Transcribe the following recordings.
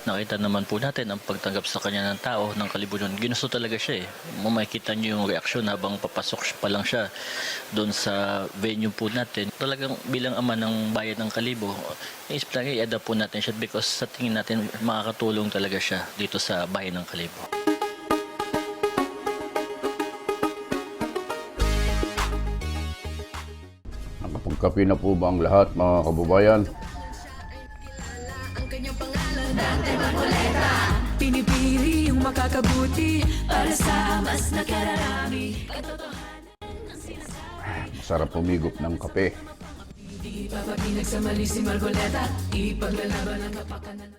Nakita naman po natin ang pagtanggap sa kanya ng tao, ng kalibunan. Ginusto talaga siya eh. Makikita niyo yung reaksyon habang papasok pa lang siya doon sa venue po natin. Talagang bilang ama ng bayan ng Kalibo, is talaga i-adapt po natin siya because sa tingin natin makakatulong talaga siya dito sa bayan ng Kalibo. Nakapagkape na po ba ang lahat mga kababayan? Para sa mas nakararami. Masarap pumigop ng kape. Di papapinag sa mali si Margoleta, ipaglalaban ang kapakanan.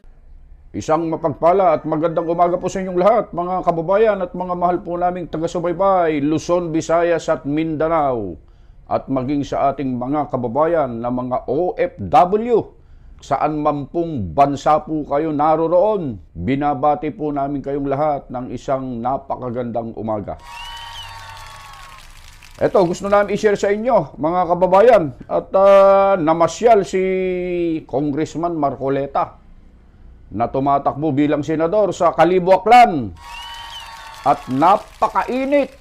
Isang mapagpala at magandang umaga po sa inyong lahat, mga kababayan at mga mahal po naming taga-subaybay, Luzon, Visayas at Mindanao. At maging sa ating mga kababayan na mga OFW, saan man pong bansa po kayo naroroon, binabati po namin kayong lahat ng isang napakagandang umaga. Ito, gusto namin i-share sa inyo, mga kababayan. At ah, namasyal si Congressman Marcoleta na tumatakbo bilang senador sa Kalibo Aklan. At napakainit,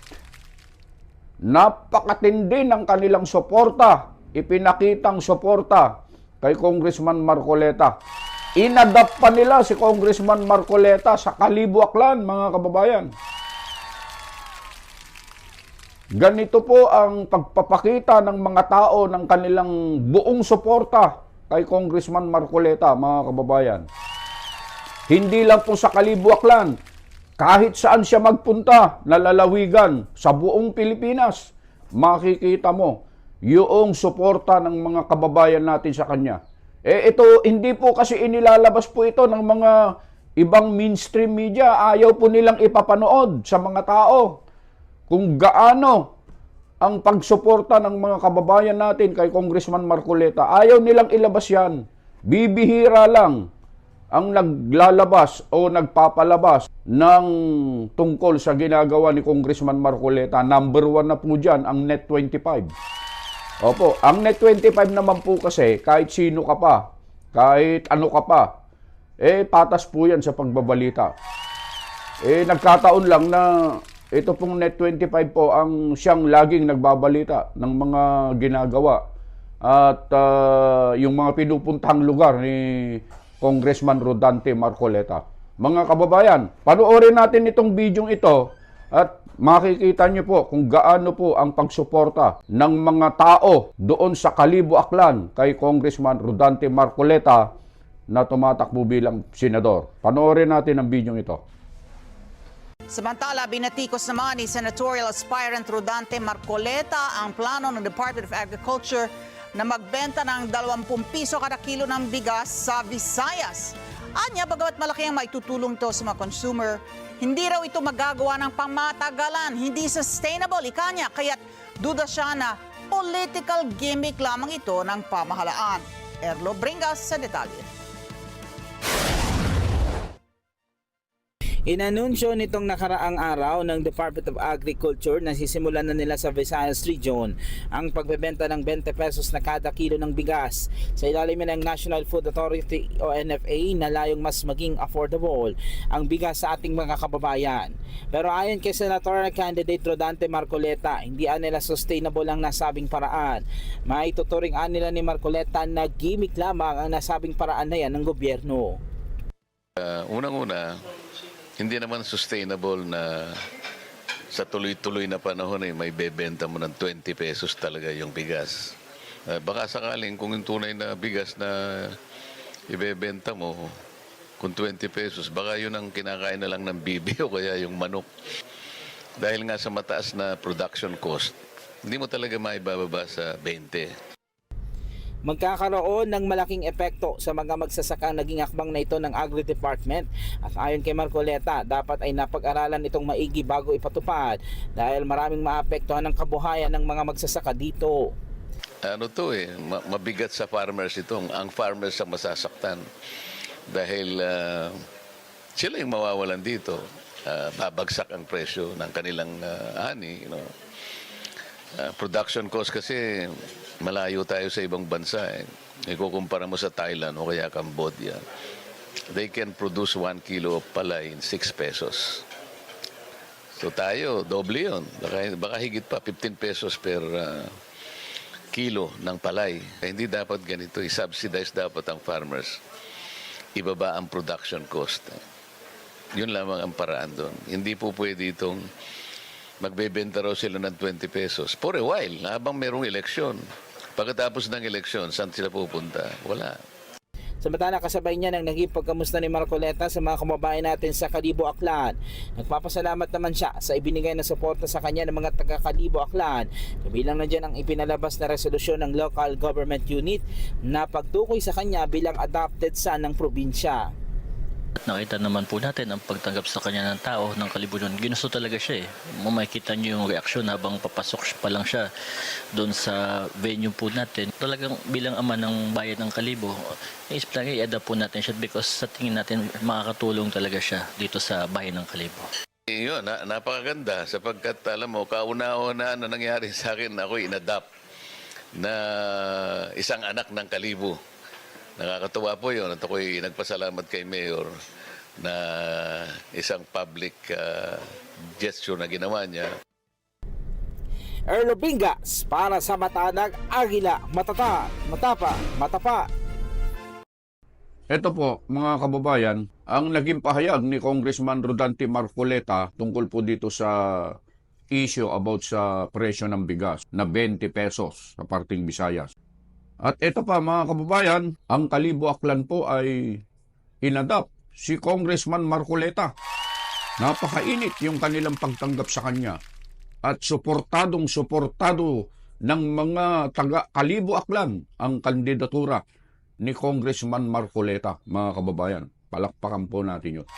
napakatindi ng kanilang suporta, ipinakitang suporta kay Congressman Marcoleta. Inadapt pa nila si Congressman Marcoleta sa Kalibo Aklan, mga kababayan. Ganito po ang pagpapakita ng mga tao ng kanilang buong suporta kay Congressman Marcoleta, mga kababayan. Hindi lang po sa Kalibuaklan, kahit saan siya magpunta, nalalawigan sa buong Pilipinas, makikita mo yung suporta ng mga kababayan natin sa kanya. Eh ito, hindi po kasi inilalabas po ito ng mga ibang mainstream media. Ayaw po nilang ipapanood sa mga tao kung gaano ang pagsuporta ng mga kababayan natin kay Congressman Marcoleta. Ayaw nilang ilabas yan. Bibihira lang ang naglalabas o nagpapalabas ng tungkol sa ginagawa ni Congressman Marcoleta. Number one na po dyan, ang Net25. Opo, ang Net25 naman po kasi, kahit sino ka pa, kahit ano ka pa, eh patas po yan sa pagbabalita. Eh, nagkataon lang na ito pong Net25 po ang siyang laging nagbabalita ng mga ginagawa at ah, yung mga pinupuntahang lugar ni Congressman Rodante Marcoleta. Mga kababayan, panoorin natin itong bidyong ito at makikita niyo po kung gaano po ang pagsuporta ng mga tao doon sa Kalibo Aklan kay Congressman Rodante Marcoleta na tumatakbo bilang senador. Panoorin natin ang bidyong ito. Samantala, binatikos naman ni Senatorial Aspirant Rodante Marcoleta ang plano ng Department of Agriculture na magbenta ng 20 piso kada kilo ng bigas sa Visayas. Anya, bagamat malaki ang maitutulong to sa mga consumer, hindi raw ito magagawa ng pamatagalan, hindi sustainable, ikanya, kaya't duda siya na political gimmick lamang ito ng pamahalaan. Erlo Bringas sa detalye. Inanunsyo nitong nakaraang araw ng Department of Agriculture na sisimulan na nila sa Visayas Region ang pagbebenta ng 20 pesos na kada kilo ng bigas sa ilalim ng National Food Authority o NFA na layong mas maging affordable ang bigas sa ating mga kababayan. Pero ayon kay Senatorial Candidate Rodante Marcoleta, hindi nila sustainable ang nasabing paraan. Maituturing nila ni Marcoleta na gimmick lamang ang nasabing paraan na yan ng gobyerno. Uh, unang-una, hindi naman sustainable na sa tuloy-tuloy na panahon eh, may bebenta mo ng 20 pesos talaga yung bigas. Uh, baka sakaling kung yung tunay na bigas na ibebenta mo, kung 20 pesos, baka yun ang kinakain na lang ng bibi o kaya yung manok. Dahil nga sa mataas na production cost, hindi mo talaga maibababa sa 20. Magkakaroon ng malaking epekto sa mga magsasakang naging akbang na ito ng Agri Department. At ayon kay Marcoleta, dapat ay napag-aralan itong maigi bago ipatupad dahil maraming maapektuhan ng kabuhayan ng mga magsasaka dito. ano to eh, ma- mabigat sa farmers itong, ang farmers ang masasaktan. Dahil ah, sila yung mawawalan dito. Ah, babagsak ang presyo ng kanilang ah, ani. You know. Ah, production cost kasi malayo tayo sa ibang bansa. Eh. Ikukumpara mo sa Thailand o kaya Cambodia. they can produce 1 kilo of palay in 6 pesos. So tayo, doble yun. Baka, baka higit pa, 15 pesos per ah, kilo ng palay. Kaya hindi dapat ganito, i-subsidize dapat ang farmers. Ibaba ang production cost. Yun lamang ang paraan doon. Hindi po pwede itong magbebenta raw sila ng 20 pesos for a while, habang merong eleksyon. Pagkatapos ng eleksyon, saan sila pupunta? Wala. Samantala kasabay niya ng naging pagkamusta ni Marcoleta sa mga kababayan natin sa Kalibo Aklan. Nagpapasalamat naman siya sa ibinigay na suporta sa kanya ng mga taga Kalibo Aklan. Kabilang na dyan ang ipinalabas na resolusyon ng local government unit na pagtukoy sa kanya bilang adopted son ng probinsya. Nakita naman po natin ang pagtanggap sa kanya ng tao ng Kalibunan. Ginusto talaga siya eh. Makikita niyo yung reaksyon habang papasok pa lang siya doon sa venue po natin. Talagang bilang ama ng bayan ng Kalibo, isip lang i-adapt po natin siya because sa tingin natin makakatulong talaga siya dito sa bayan ng Kalibo. Eh, Yun, na, napakaganda sapagkat alam mo, kauna-una na nangyari sa akin, ako inadapt na isang anak ng kalibo. Nakakatuwa po yun at ako'y nagpasalamat kay Mayor na isang public ah, gesture na ginawa niya. Erlo Bingas para sa Matanag Agila, Matata, Matapa, Matapa. Ito po, mga kababayan, ang naging pahayag ni Congressman Rodante Marcoleta tungkol po dito sa issue about sa presyo ng bigas na 20 pesos sa parting Visayas. At ito pa mga kababayan, ang Kalibo Aklan po ay inadapt si Congressman Marcoleta. Napakainit yung kanilang pagtanggap sa kanya at suportadong suportado ng mga taga Kalibo Aklan ang kandidatura ni Congressman Marcoleta, mga kababayan. Palakpakan po natin yun.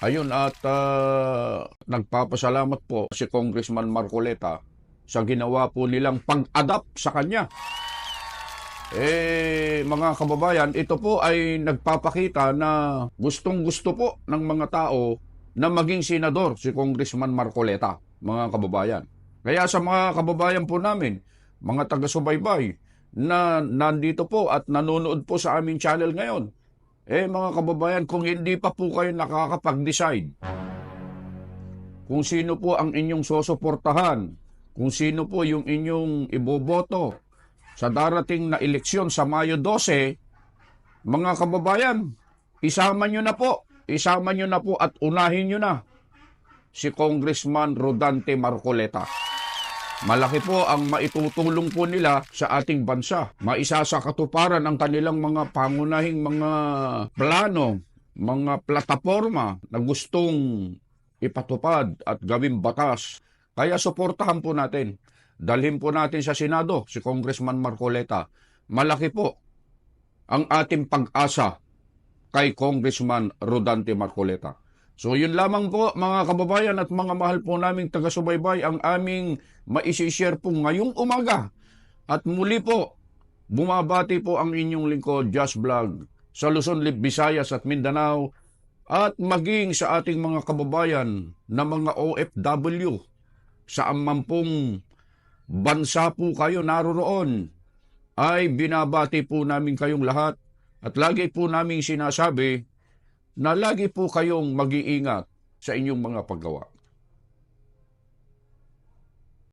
Ayun, at ah, nagpapasalamat po si Congressman Marcoleta sa ginawa po nilang pag-adapt sa kanya. Eh, mga kababayan, ito po ay nagpapakita na gustong-gusto po ng mga tao na maging senador si Congressman Marcoleta, mga kababayan. Kaya sa mga kababayan po namin, mga taga-subaybay, na nandito po at nanonood po sa aming channel ngayon. Eh mga kababayan, kung hindi pa po kayo nakakapag-decide kung sino po ang inyong sosuportahan, kung sino po yung inyong iboboto sa darating na eleksyon sa Mayo 12, mga kababayan, isama nyo na po, isama nyo na po at unahin nyo na si Congressman Rodante Marcoleta. Malaki po ang maitutulong po nila sa ating bansa. Maisa sa katuparan ang kanilang mga pangunahing mga plano, mga plataforma na gustong ipatupad at gawing batas. Kaya suportahan po natin. Dalhin po natin sa Senado si Congressman Marcoleta. Malaki po ang ating pag-asa kay Congressman Rodante Marcoleta. So yun lamang po mga kababayan at mga mahal po naming taga-subaybay ang aming maisishare po ngayong umaga. At muli po, bumabati po ang inyong lingkod, Just Vlog, sa Luzon, Visayas at Mindanao at maging sa ating mga kababayan na mga OFW sa amampong bansa po kayo naroroon ay binabati po namin kayong lahat at lagi po naming sinasabi na lagi po kayong mag-iingat sa inyong mga paggawa.